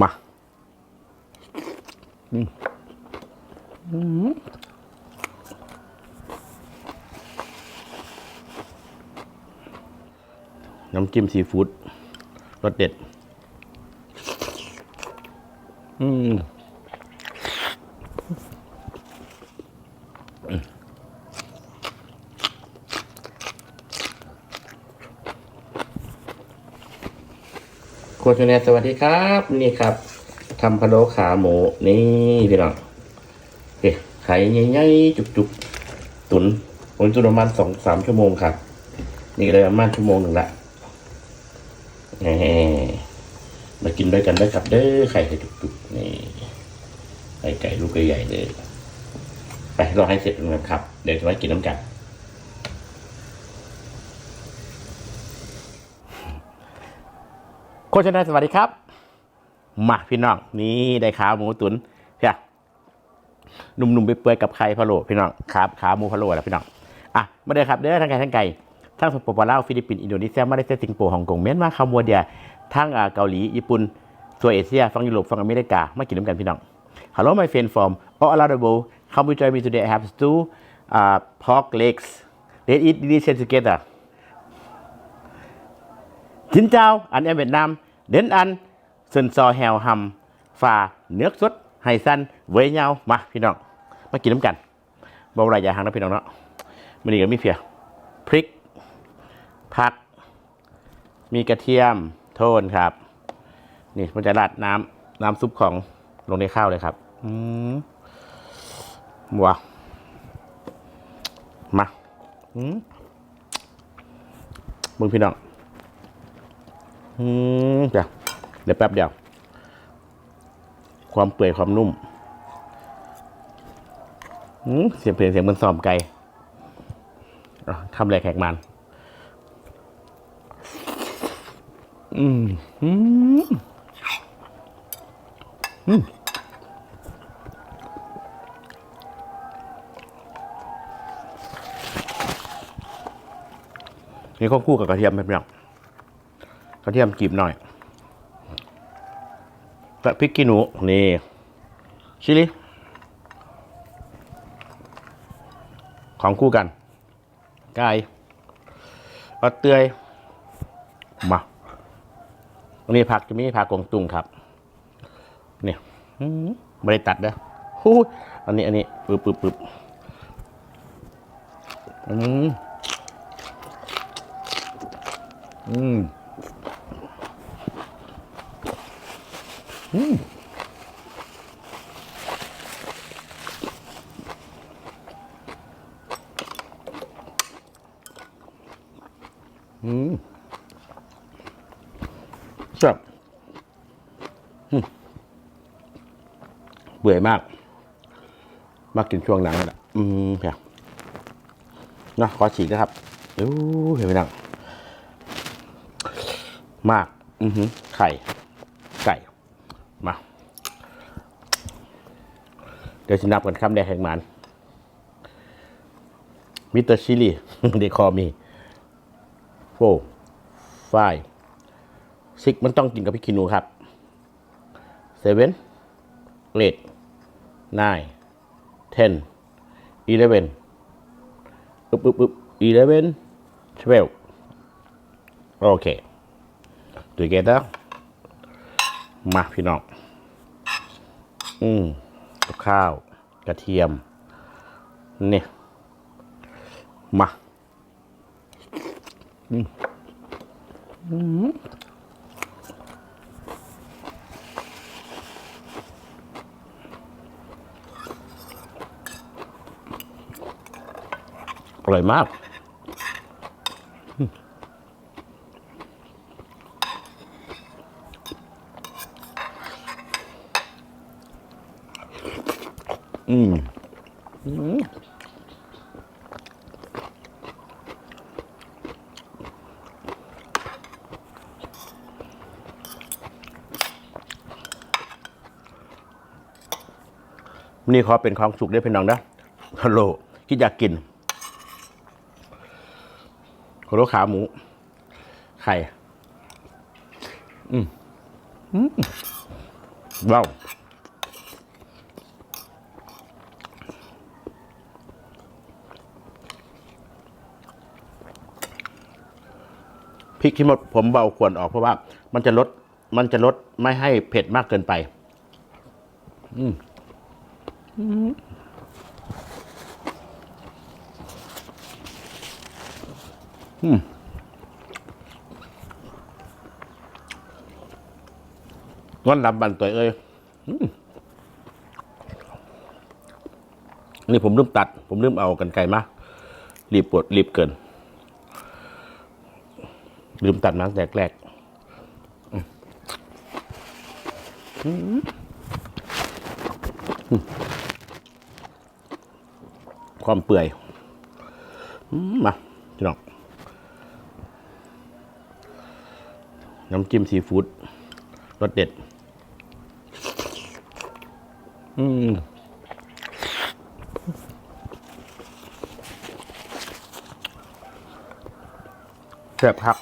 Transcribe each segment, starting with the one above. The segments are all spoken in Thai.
มาอืมอืมน้ำจิ้มซีฟู้ดรสเด็ด อืม ครัวชนสวัสดีครับ นี่ครับทำพะโล้ขาหมูนี่พี่น้องเอ๊ะไข่ใหญ่ๆจุกๆ ตุนผมตุนประมาณสองสามชั่วโมงครับ นี่เลยประมาณชั่วโมงหนึ่งละมมากินด้วยกันได้ครับ เด้อไข่ไข่จุกๆนี่ไข่ไก่ลูกใหญ่ๆเลยไปรอให้เสร็จกันครับ เดี๋ยวจะมากินน้ำกัน โคชนาสวัสดีครับ มาพี่น้องนี่ได้ขาหมูตุนเพียหนุ่มๆไปเปื่อยกับไข่พะโล้พี่น้องขาขาหมูพะโล้แล้วพี่น้องอะมาเด้ครับเด้อทั้งไก่ทั้งไก่ทั้งสปปลาวฟิลิปปินส์อินโดนีเซียมาเลเซียสิงคโปร์ฮ่องกงเมียนมาคัมโบเดียทั้งเกาหลีญี่ปุ่นส่วนเอเชียฝั่งยุโรปฝั่งอเมริกามากินน้ำกันพี่น้อง Hello my friend from all around the world come to join me today I have stew uh, pork legs let's eat delicious together Xin chào, anh em Việt Nam đến ăn sườn sò hèo hầm và nước sốt hải xanh với nhau มาพี่น้องมากินน้ำกันเบาไรอย่าหังนะพี่น้องเนาะมันนี่ก็มีเพียพริกผัก มีกระเทียมโทนครับ นี่มันจะราดน้ำน้ำซุปของลงในข้าวเลยครับ อืมว้ามา อืมมึงพี่น้อง อืมเดี๋ยวแป๊บเดียว ความเปื่อยความนุ่มอืมเสียงเพลงเสียงมันซ้อมไก่ทำอะไรแขกมัน อืมอืมอืมนี่ข้าวคู่กับกระเทียมไหมพี่น้อง กระเทียมกรีบหน่อยและพริกขี้หนูนี่ชิลิของคู่กันไก่ปลาเตยมาอันนี้ผักจะมีผักกงตุ้งครับนี่ไม่ได้ตัดนะฮู้ยอันนี้อันนี้ปึ๊บปึ๊บปึ๊บอืมอืม อืมแซ่บอืมเบื่อมาก มากินช่วงหนังนั่นแหละอืมเพียนะขอฉีกนะครับดูเห็นไหมนังมาก อือหือไข่ ไก่ มา เดี๋ยวฉันนับกันคำแดงแห่งมันมิสเตอร์ชิลี่เดคอมีโฟไฟซิกมันต้องกินกับพริกขี้หนูครับเซเว่นเลดนายเทนอีเลเวนอึบอึบอึบอีเลเวนทเวลโอเคตัวเกต r มาพี่น้องอืม กับข้าว กระเทียม นี่ มาอร่อยมาก อืมนี่ขอเป็นของสุกได้เป็นน้องนะฮัลโหลคิดอยากกินฮัลโหลขาหมู ไข่ อืม อืมว้าว พริกที่หมดผมเบาควรออกเพราะว่า มันจะลดมันจะลดไม่ให้เผ็ดมากเกินไป อืมอืมงอนลำบันตัวเอ้ยอืมนี่ผมลืมตัด ผมลืมเอากันไกลมารีบปวดรีบเกิน ลืมตัดมาตั้งแต่แรกความเปื่อยมมาพี่น้องน้ำจิ้มซีฟู้ดรสเด็ด อืมแซ่บครับ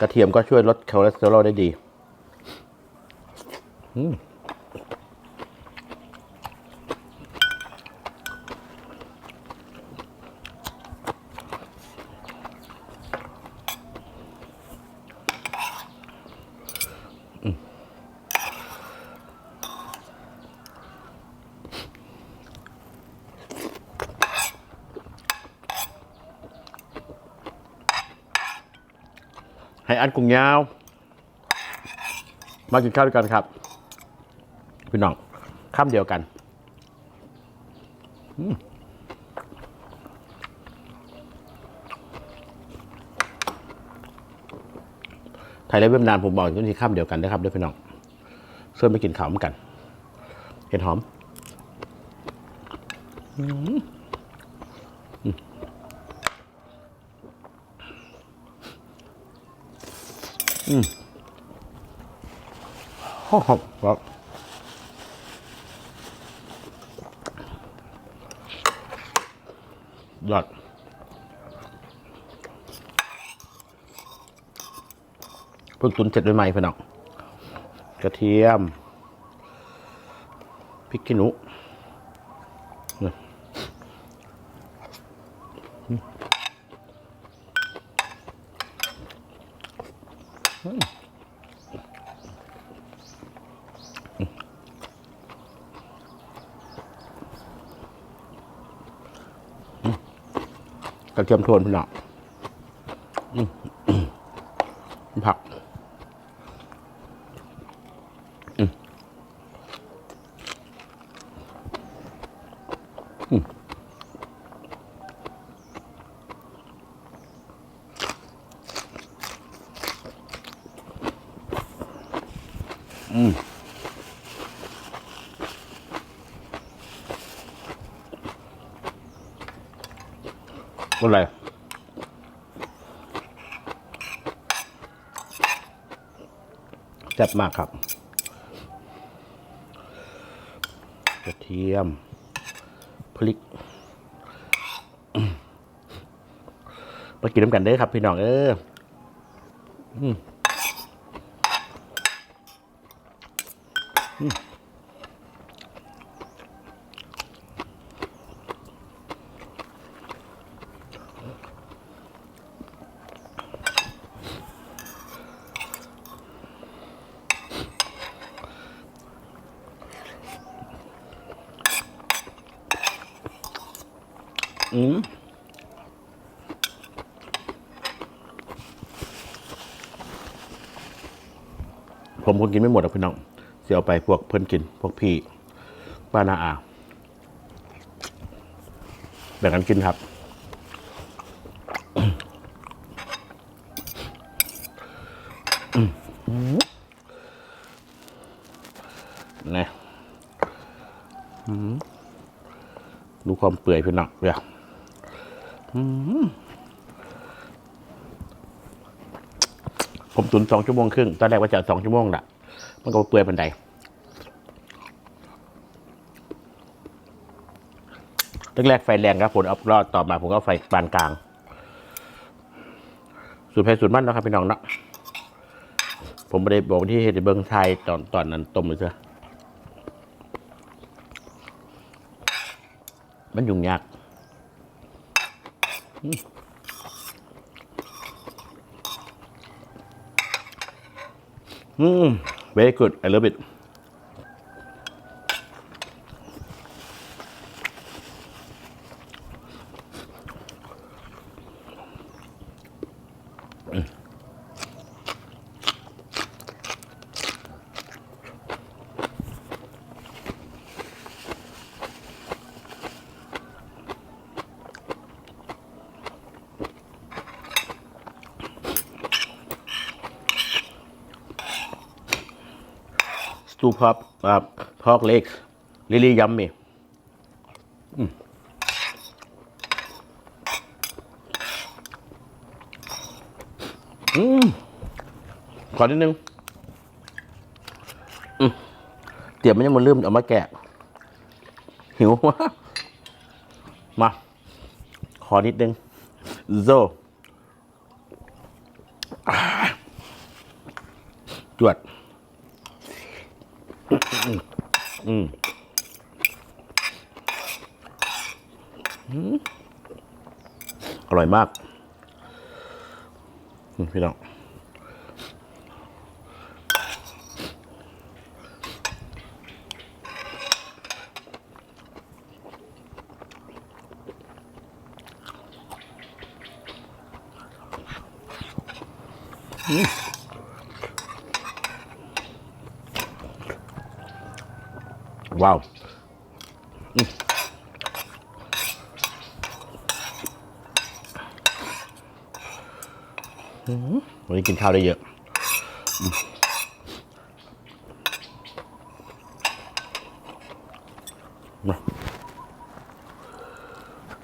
กระเทียมก็ช่วยลดคอเลสเตอรอลได้ดี อืม อันกุ้งยาว มากินข้าวด้วยกันครับ พี่น้องข้ามเดียวกันไทยและเวียดนามผมบอกต้องที่ข้ามเดียวกันนะครับด้วยพี่น้องเชิญไปกินข้าวเหมือนกัน เห็ดหอม อืมอืม อืมหอมครับยอดเพิ่งตุนเสร็จใหม่ๆพี่น้องกระเทียมพริกขี้หนูเนี่ย กระเทียมโทนพี่น้องผักอะไรแซ่บมากครับ กระเทียม พริกมากินน้ำกันเด้อครับ พี่น้องเอออืมอืมอืม ผมคนกินไม่หมดหรอกพี่น้องเสียเอาไปพวกเพื่อนกิน พวกพี่ป้านาอาแบ่งกันกินครับนะอืมดูความเปื่อยพี่น้องเดี๋ยวอืม ผมตุนสองชั่วโมงครึ่ง ตอนแรกว่าจะสองชั่วโมงละมันก็เปื่อยเป็นไดแรกๆไฟแรงครับผมเอารอดต่อมาผมก็ไฟปานกลาง สูตรแพ้สูตรมันนะครับพี่น้องเนาะผมไม่ได้บอกที่เฮ็ดให้เบิงไทยตอนตอนนั้นต้มเลยเถอะมันยุ่งยาก อืมอืม very good I love it สตูพับครับพอกเล็กลิลี่ยัมมี่อืมขอนิดนึงเดี๋ยวมันยังมาลืมเอามาแกะ หิวมากมา ขอนิดนึงโซจวด อืมอร่อยมาก พี่น้อง ว้าววันนี้กินข้าวได้เยอะมา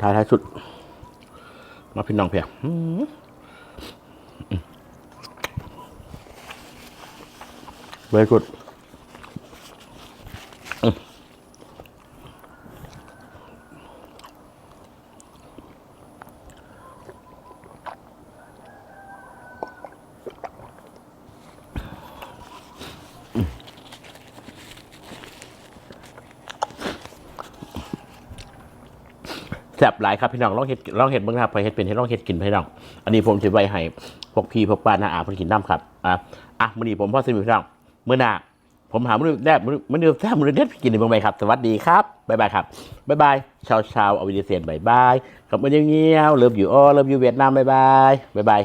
ท้ายท้ายสุด มาพี่น้องเพียอืมเวกุด แซ่บหลายครับพี่น้องลองเห็ดลองเห็ดเบ้างครับไปเห็ดเป็นให้ลองเห็ดกินพี่น้อง อันนี้ผมจะไว้ให้พวกพี่พวกป้าน้าอาเพิ่นกินน้ำครับอะอะมื้อนี้ผมพ่อสมิพี่น้องมื้อหน้าผมหามื้อแรกมื้อมื้อเดียวแซ่บมื้อเด็ดกินในเมืองใหม่ครับ สวัสดีครับบ๊ายบายครับบ๊ายบายชาวชาวอวิดีเซียนบ๊ายบายกับมาเงี้ยวเลิฟอยู่อ้อเลิฟอยู่เวียดนามบ๊ายบายบ๊ายบาย